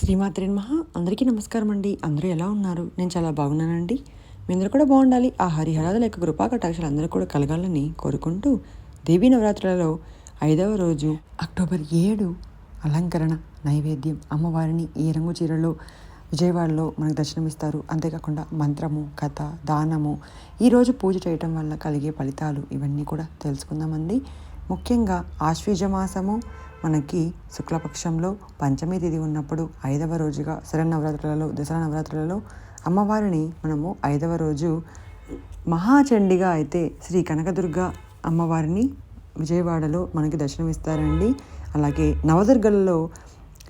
శ్రీమాత్రి మహా అందరికీ నమస్కారం అండి. అందరూ ఎలా ఉన్నారు? నేను చాలా బాగున్నానండి. మీ అందరూ కూడా బాగుండాలి. ఆ హరిహరాదుల యొక్క కృపాకటాక్షలు అందరూ కూడా కలగాలని కోరుకుంటూ దేవీ నవరాత్రులలో ఐదవ రోజు అక్టోబర్ ఏడు అలంకరణ నైవేద్యం అమ్మవారిని ఈ రంగు చీరలో విజయవాడలో మనకు దర్శనమిస్తారు. అంతేకాకుండా మంత్రము కథ దానము ఈరోజు పూజ చేయటం వల్ల కలిగే ఫలితాలు ఇవన్నీ కూడా తెలుసుకుందామండి. ముఖ్యంగా ఆశ్వీజ మాసము మనకి శుక్లపక్షంలో పంచమి తిథి ఉన్నప్పుడు ఐదవ రోజుగా శరన్నవరాత్రులలో దసరా నవరాత్రులలో అమ్మవారిని మనము ఐదవ రోజు మహాచండిగా అయితే శ్రీ కనకదుర్గ అమ్మవారిని విజయవాడలో మనకి దర్శనమిస్తారండి. అలాగే నవదుర్గలలో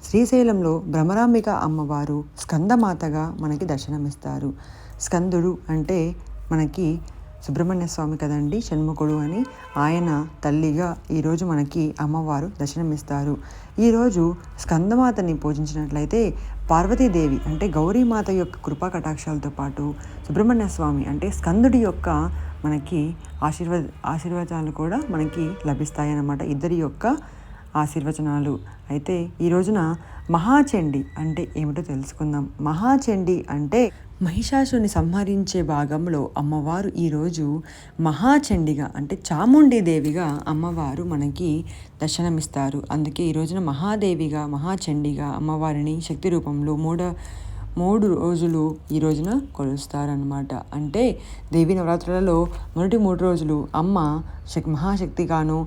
శ్రీశైలంలో భ్రమరాంబిక అమ్మవారు స్కందమాతగా మనకి దర్శనమిస్తారు. స్కందుడు అంటే మనకి సుబ్రహ్మణ్య స్వామి కదండి షణ్ముఖుడు అని ఆయన తల్లిగా ఈరోజు మనకి అమ్మవారు దర్శనమిస్తారు. ఈరోజు స్కందమాతని పూజించినట్లయితే పార్వతీదేవి అంటే గౌరీమాత యొక్క కృపా కటాక్షాలతో పాటు సుబ్రహ్మణ్య స్వామి అంటే స్కందుడి యొక్క మనకి ఆశీర్వ ఆశీర్వాదాలు కూడా మనకి లభిస్తాయన్నమాట. ఇద్దరి యొక్క ఆశీర్వచనాలు. అయితే ఈ రోజున మహాచండి అంటే ఏమిటో తెలుసుకుందాం. మహాచండి అంటే మహిషాసుని సంహరించే భాగంలో అమ్మవారు ఈరోజు మహాచండిగా అంటే చాముండీదేవిగా అమ్మవారు మనకి దర్శనమిస్తారు. అందుకే ఈ రోజున మహాదేవిగా మహాచండిగా అమ్మవారిని శక్తి రూపంలో మూడ మూడు రోజులు ఈ రోజున కొలుస్తారనమాట అంటే దేవి నవరాత్రులలో మొదటి మూడు రోజులు అమ్మ శక్ మహాశక్తిగాను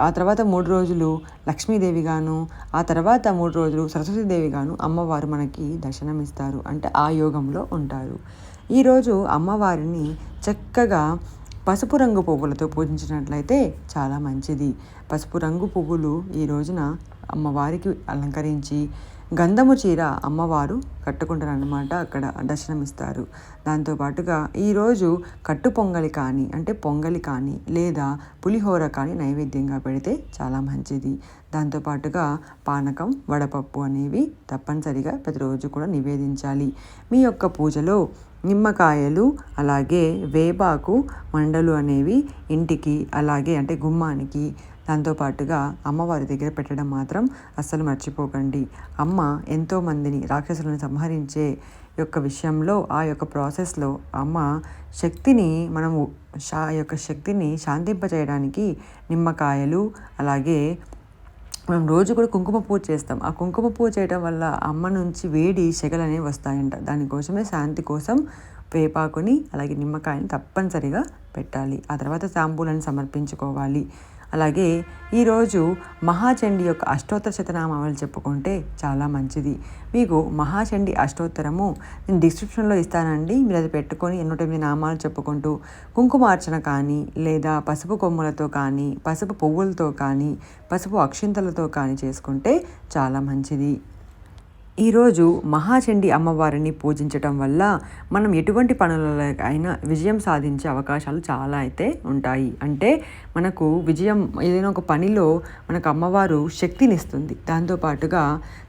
ఆ తర్వాత మూడు రోజులు లక్ష్మీదేవిగాను ఆ తర్వాత మూడు రోజులు సరస్వతీదేవిగాను అమ్మవారు మనకి దర్శనమిస్తారు. అంటే ఆ యోగంలో ఉంటారు. ఈరోజు అమ్మవారిని చక్కగా పసుపు రంగు పువ్వులతో పూజించినట్లయితే చాలా మంచిది. పసుపు రంగు పువ్వులు ఈ రోజున అమ్మవారికి అలంకరించి గంధము చీర అమ్మవారు కట్టుకుంటారన్నమాట. అక్కడ దర్శనమిస్తారు. దాంతోపాటుగా ఈరోజు కట్టు పొంగలి కానీ అంటే పొంగలి కానీ లేదా పులిహోర కానీ నైవేద్యంగా పెడితే చాలా మంచిది. దాంతోపాటుగా పానకం వడపప్పు అనేవి తప్పనిసరిగా ప్రతిరోజు కూడా నివేదించాలి. మీ యొక్క పూజలో నిమ్మకాయలు అలాగే వేపాకు మండలు అనేవి ఇంటికి అలాగే అంటే గుమ్మానికి దాంతోపాటుగా అమ్మవారి దగ్గర పెట్టడం మాత్రం అస్సలు మర్చిపోకండి. అమ్మ ఎంతోమందిని రాక్షసులను సంహరించే యొక్క విషయంలో ఆ యొక్క ప్రాసెస్లో అమ్మ శక్తిని మనము షా యొక్క శక్తిని శాంతింపచేయడానికి నిమ్మకాయలు అలాగే మనం రోజు కూడా కుంకుమ పూజ చేస్తాం. ఆ కుంకుమ పూజ చేయడం వల్ల అమ్మ నుంచి వేడి సెగలు అనేవి వస్తాయంట. దానికోసమే శాంతి కోసం వేపాకుని అలాగే నిమ్మకాయని తప్పనిసరిగా పెట్టాలి. ఆ తర్వాత శాంపూలను సమర్పించుకోవాలి. అలాగే ఈరోజు మహాచండి యొక్క అష్టోత్తర శతనామాలు చెప్పుకుంటే చాలా మంచిది. మీకు మహాచండి అష్టోత్తరము నేను డిస్క్రిప్షన్లో ఇస్తానండి. మీరు అది పెట్టుకొని ఎన్నో తొమ్మిది నామాలు చెప్పుకుంటూ కుంకుమార్చన కానీ లేదా పసుపు కొమ్ములతో కానీ పసుపు పువ్వులతో కానీ పసుపు అక్షింతలతో కానీ చేసుకుంటే చాలా మంచిది. ఈరోజు మహాచండి అమ్మవారిని పూజించటం వల్ల మనం ఎటువంటి పనులలో అయినా విజయం సాధించే అవకాశాలు చాలా అయితే ఉంటాయి. అంటే మనకు విజయం ఏదైనా ఒక పనిలో మనకు అమ్మవారు శక్తినిస్తుంది. దాంతోపాటుగా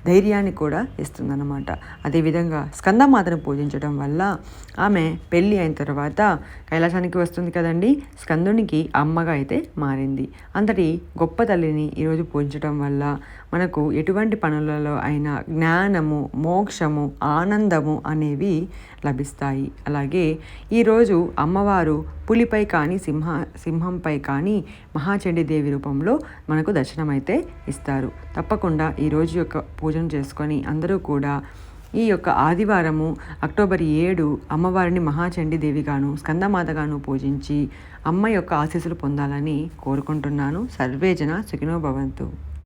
ధైర్యాన్ని కూడా ఇస్తుందన్నమాట. అదేవిధంగా స్కందమాతను పూజించడం వల్ల ఆమె పెళ్ళి అయిన తర్వాత కైలాసానికి వస్తుంది కదండి స్కందునికి అమ్మగా అయితే మారింది. అంతటి గొప్ప తల్లిని ఈరోజు పూజించడం వల్ల మనకు ఎటువంటి పనులలో అయినా జ్ఞానం జ్ఞానము మోక్షము ఆనందము అనేవి లభిస్తాయి. అలాగే ఈరోజు అమ్మవారు పులిపై కానీ సింహ సింహంపై కానీ మహాచండి దేవి రూపంలో మనకు దర్శనమైతే ఇస్తారు. తప్పకుండా ఈరోజు యొక్క పూజను చేసుకొని అందరూ కూడా ఈ యొక్క ఆదివారము అక్టోబర్ ఏడు అమ్మవారిని మహాచండి దేవిగాను స్కందమాతగాను పూజించి అమ్మ యొక్క ఆశీస్సులు పొందాలని కోరుకుంటున్నాను. సర్వేజన సుఖినో భవంతు.